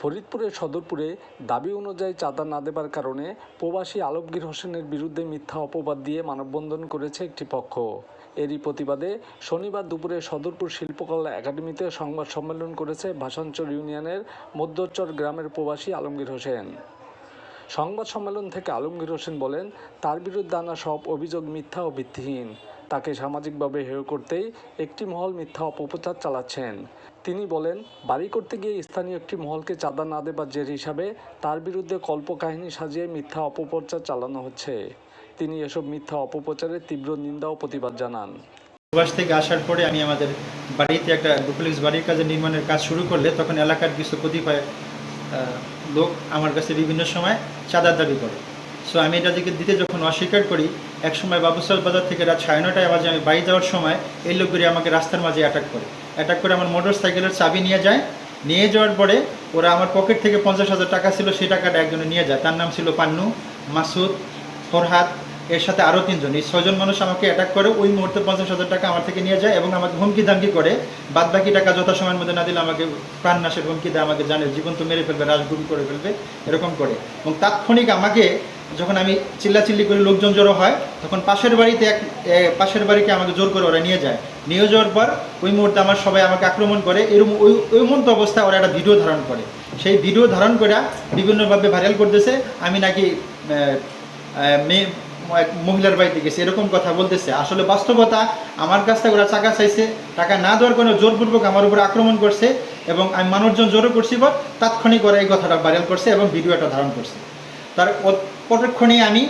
ফরিদপুরের সদরপুরে দাবি অনুযায়ী চাঁদা না দেবার কারণে প্রবাসী আলমগীর হোসেনের বিরুদ্ধে মিথ্যা অপবাদ দিয়ে মানববন্ধন করেছে একটি পক্ষ। এরই প্রতিবাদে শনিবার দুপুরে সদরপুর শিল্পকলা একাডেমিতে সংবাদ সম্মেলন করেছে ভাষাঞ্চর ইউনিয়নের মধ্যচর গ্রামের প্রবাসী আলমগীর হোসেন। সংবাদ সম্মেলন থেকে আলমগীর হোসেন বলেন, তার বিরুদ্ধে আনা সব অভিযোগ মিথ্যা ও ভিত্তিহীন। তাকে সামাজিকভাবে হেয় করতেই একটি মহল মিথ্যা অপপ্রচার চালাচ্ছেন। তিনি বলেন, বাড়ি করতে গিয়ে স্থানীয় একটি মহলকে চাঁদা না দেবার জের হিসাবে তার বিরুদ্ধে কল্পকাহিনী সাজিয়ে মিথ্যা অপপ্রচার চালানো হচ্ছে। তিনি এসব মিথ্যা অপপ্রচারের তীব্র নিন্দা ও প্রতিবাদ জানান। প্রবাস থেকে আসার পরে আমি আমাদের বাড়িতে একটা ডুপ্লেক্স বাড়ির কাজে নির্মাণের কাজ শুরু করলে তখন এলাকার কিছু কতিপয় লোক আমার কাছে বিভিন্ন সময় চাঁদার দাবি করে। সো আমি এটা দিকে দিতে যখন অস্বীকার করি এক সময় বাবুসাল বাজার থেকে রাত সাড়ে নটায় বাজে আমি বাড়ি যাওয়ার সময় এই লোকগুলি আমাকে রাস্তার মাঝে অ্যাটাক করে। অ্যাটাক করে আমার মোটর সাইকেলের চাবি নিয়ে যায়। নিয়ে যাওয়ার পরে ওরা আমার পকেট থেকে পঞ্চাশ হাজার টাকা ছিল, সেই টাকাটা একজনে নিয়ে যায়। তার নাম ছিল পান্নু, মাসুদ, ফরহাদ, এর সাথে আরও তিনজন। এই ছজন মানুষ আমাকে অ্যাটাক করে, ওই মুহূর্তে পঞ্চাশ হাজার টাকা আমার থেকে নিয়ে যায় এবং আমাকে হুমকি দামকি করে। বাদ বাকি টাকা যথাসময়ের মধ্যে না দিলে আমাকে প্রাণনাশের হুমকি দেয়, আমাকে জানে, জীবন তো মেরে ফেলবে, রাজগুরু করে ফেলবে, এরকম করে। এবং তাৎক্ষণিক আমাকে যখন আমি চিল্লাচিল্লি করে লোকজন জড়ো হয়, তখন পাশের বাড়িতে এক পাশের বাড়িকে আমাকে জোর করে ওরা নিয়ে যায়। নিয়ে যাওয়ার পর ওই মুহূর্তে আমার সবাই আমাকে আক্রমণ করে। এরকম ওই ওই মতো অবস্থায় ওরা একটা ভিডিও ধারণ করে। সেই ভিডিও ধারণ করে বিভিন্নভাবে ভাইরাল করতেছে। আমি নাকি মেয়ে মহিলার বাড়িতে গেছে। এরকম কথা বলতেছে। আসলে বাস্তবতা আমার কাছ থেকে ওরা টাকা চাইছে। টাকা না দেওয়ার কোনো জোরপূর্বক আমার উপর আক্রমণ করছে এবং আমি মানুষজন জোরও করছি বা তাৎক্ষণিক ওরা এই কথাটা ভাইরাল করছে এবং ভিডিওটা ধারণ করছে। তার পরক্ষণে আমি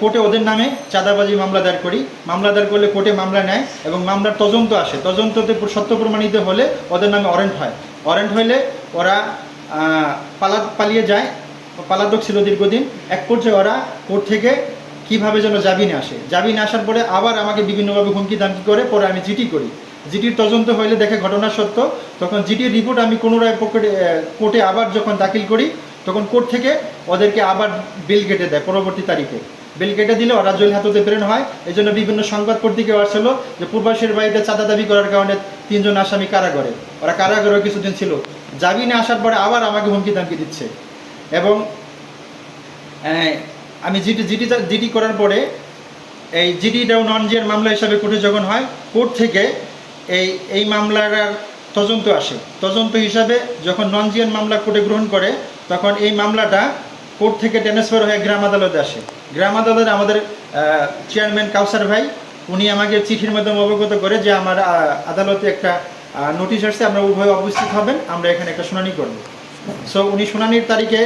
কোর্টে ওদের নামে চাঁদাবাজি মামলা দায়ের করি। মামলা দায়ের করলে কোর্টে মামলা নেয় এবং মামলার তদন্ত আসে। তদন্ততে সত্য প্রমাণিত হলে ওদের নামে ওয়ারেন্ট হয়। ওয়ারেন্ট হইলে ওরা পালা, পালিয়ে যায়। পালাতক ছিল দীর্ঘদিন। এক পর্যায়ে ওরা কোর্ট থেকে কীভাবে যেন জামিনে আসে। জামিনে আসার পরে আবার আমাকে বিভিন্নভাবে হুমকি দামকি করে পরে আমি জিটি করি। জিটির তদন্ত হইলে দেখে ঘটনা সত্য। তখন জিটির রিপোর্ট আমি পুনরায় কোর্টে আবার যখন দাখিল করি, তখন কোর্ট থেকে ওদেরকে আবার বিল কেটে দেয় পরবর্তী তারিখে। বিল কেটে দিলে ওরা জেল হাততে প্রেরণ হয়। এই জন্য বিভিন্ন সংবাদ পত্রিকায় আসছিল যে পূর্বাসের বাড়িতে চাঁদা দাবি করার কারণে তিনজন আসামি কারাগারে। ওরা কারাগারেও কিছুদিন ছিল। জামিনে আসার পরে আবার আমাকে হুমকি দামকি দিচ্ছে। এবং আমি জিটি জিটি জিটি করার পরে এই জিডিটাও নন জিয়ার মামলা হিসাবে কোর্টে যখন হয়, কোর্ট থেকে এই এই মামলার তদন্ত আসে। তদন্ত হিসাবে যখন নন জিয়ার মামলা কোর্টে গ্রহণ করে, তখন এই মামলাটা কোর্ট থেকে ট্রান্সফার হয়ে গ্রাম আদালতে আসে। গ্রাম আদালতে আমাদের চেয়ারম্যান কাউসার ভাই, উনি আমাকে চিঠির মাধ্যমে অবগত করে যে আমার আদালতে একটা নোটিশ আসছে, আমরা উভয় উপস্থিত হবেন, আমরা এখানে একটা শুনানি করব। সো উনি শুনানির তারিখে,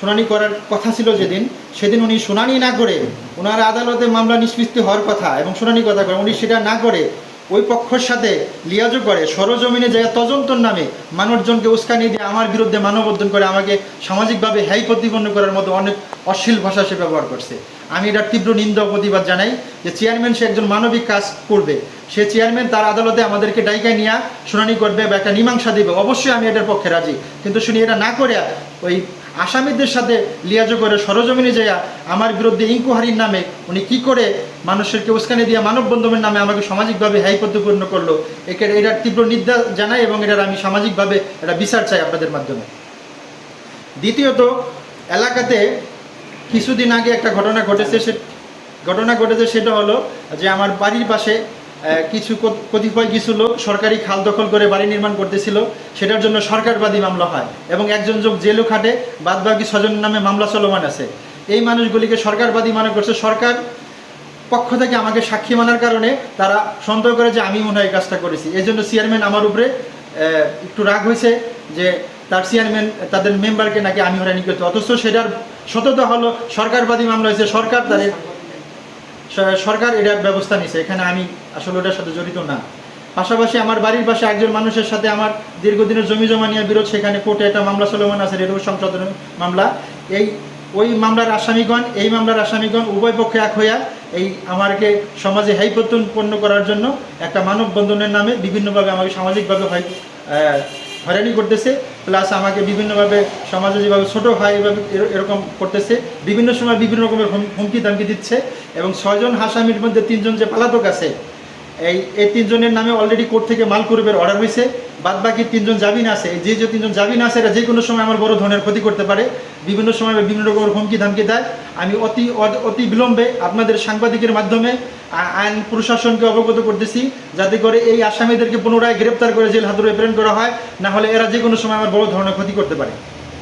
শুনানি করার কথা ছিল যেদিন, সেদিন উনি শুনানি না করে ওনার আদালতে মামলা নিষ্পত্তি হওয়ার কথা এবং শুনানি কথা করে, উনি সেটা না করে ওই পক্ষের সাথে লিয়াজও করে, সরজমিনে জায়গা তদন্তর নামে মানুষজনকে উস্কানি দিয়ে আমার বিরুদ্ধে মানববন্ধন করে, আমাকে সামাজিকভাবে হ্যায় প্রতিপন্ন করার মতো অনেক অশ্লীল ভাষা সে ব্যবহার করছে। আমি এটার তীব্র নিন্দা প্রতিবাদ জানাই যে চেয়ারম্যান সে একজন মানবিক কাজ করবে। সে চেয়ারম্যান তার আদালতে আমাদেরকে ডাইকায় নিয়ে শুনানি করবে বা একটা মীমাংসা দিবে। অবশ্যই আমি এটার পক্ষে রাজি। কিন্তু শুনি এটা না করে ওই আসামিদের সাথে লিয়াজো করে সরজমিনে যায় আমার বিরুদ্ধে ইনকোহারির নামে উনি কি করে মানুষেরকে উস্কানি দিয়ে মানববন্ধনের নামে আমাকে সামাজিকভাবে হ্যায় প্রতিপূর্ণ করল, একে এটার তীব্র নিন্দা জানাই এবং এটার আমি সামাজিকভাবে এটা বিচার চাই আপনাদের মাধ্যমে। দ্বিতীয়ত, এলাকাতে কিছুদিন আগে একটা ঘটনা ঘটেছে সে ঘটনা ঘটেছে সেটা হলো যে আমার বাড়ির পাশে কিছু কতিপয় কিছু লোক সরকারি খাল দখল করে বাড়ি নির্মাণ করতেছিল। সেটার জন্য সরকারবাদী মামলা হয় এবং একজন যোগ জেলও খাটে বাদ বাকি স্বজনের নামে মামলা চলমান আছে। এই মানুষগুলিকে সরকারবাদী মনে করছে। সরকার পক্ষ থেকে আমাকে সাক্ষী মানার কারণে তারা সন্দেহ করে যে আমি মনে হয় কাজটা করেছি। এই জন্য চেয়ারম্যান আমার উপরে একটু রাগ হয়েছে যে তার চেয়ারম্যান, তাদের মেম্বারকে নাকি আমি হয়রানি করতে। অথচ সেটার সততা হলো সরকারবাদী মামলা হয়েছে। সরকার তাদের সরকার এটা ব্যবস্থা নিছে। এখানে আমি আসলে ওটার সাথে জড়িত না। পাশাপাশি আমার বাড়ির পাশে একজন মানুষের সাথে আমার দীর্ঘদিনের জমি জমা নিয়ে বিরোধ, সেখানে কোর্টে একটা মামলা চলমান আছে রেডিও সংশোধন মামলা। এই, ওই মামলার আসামিগণ, এই মামলার আসামিগণ উভয় পক্ষে এক হইয়া এই আমাকে সমাজে হাই প্রত্যুৎপন্ন করার জন্য একটা মানববন্ধনের নামে বিভিন্নভাবে আমাকে সামাজিকভাবে হয় হয়রানি করতেছে প্লাস আমাকে বিভিন্নভাবে সমাজে যেভাবে ছোটো হয় এভাবে এর- এরকম করতেছে, বিভিন্ন সময় বিভিন্ন রকমের হুমকি দামকি দিচ্ছে এবং ছয়জন হাসামির মধ্যে তিনজন যে পালাতক আছে এই এই তিনজনের নামে অলরেডি কোর্ট থেকে মাল করবের অর্ডার হয়েছে বাদ বাকি তিনজন জামিন আছে। যে যে তিনজন জামিন আছে, এরা যে কোনো সময় আমার বড় ধরনের ক্ষতি করতে পারে। বিভিন্ন সময় বিভিন্ন রকমের হুমকি ধামকি দেয়। আমি অতি অতি বিলম্বে আপনাদের সাংবাদিকের মাধ্যমে আইন প্রশাসনকে অবগত করতেছি, যাতে করে এই আসামিদেরকে পুনরায় গ্রেপ্তার করে জেল হাতুড়ে প্রেরণ করা হয়। না হলে এরা যে কোনো সময় আমার বড় ধরনের ক্ষতি করতে পারে।